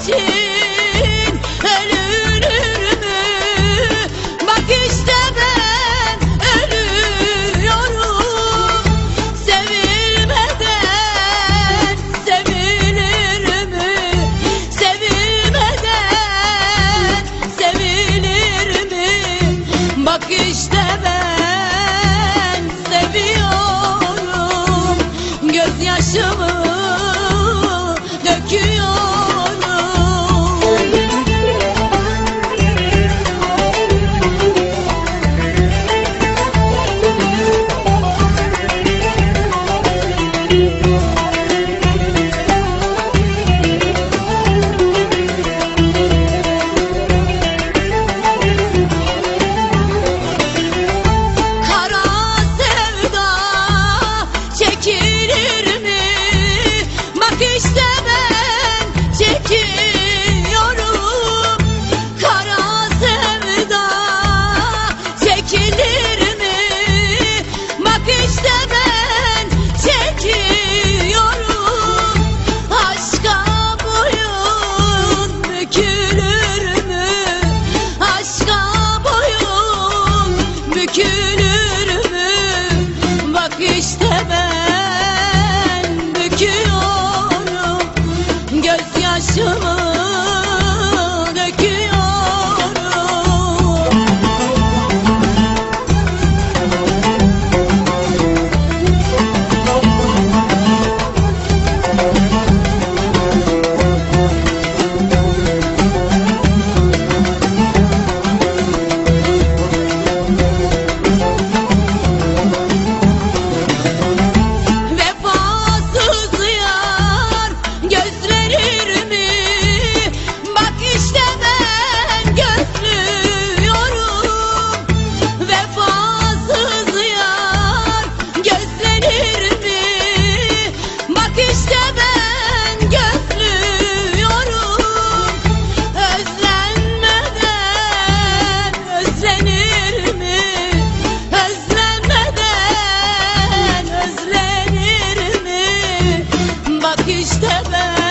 için bükülür mü? Bak işte ben büküyorum gözyaşımı sever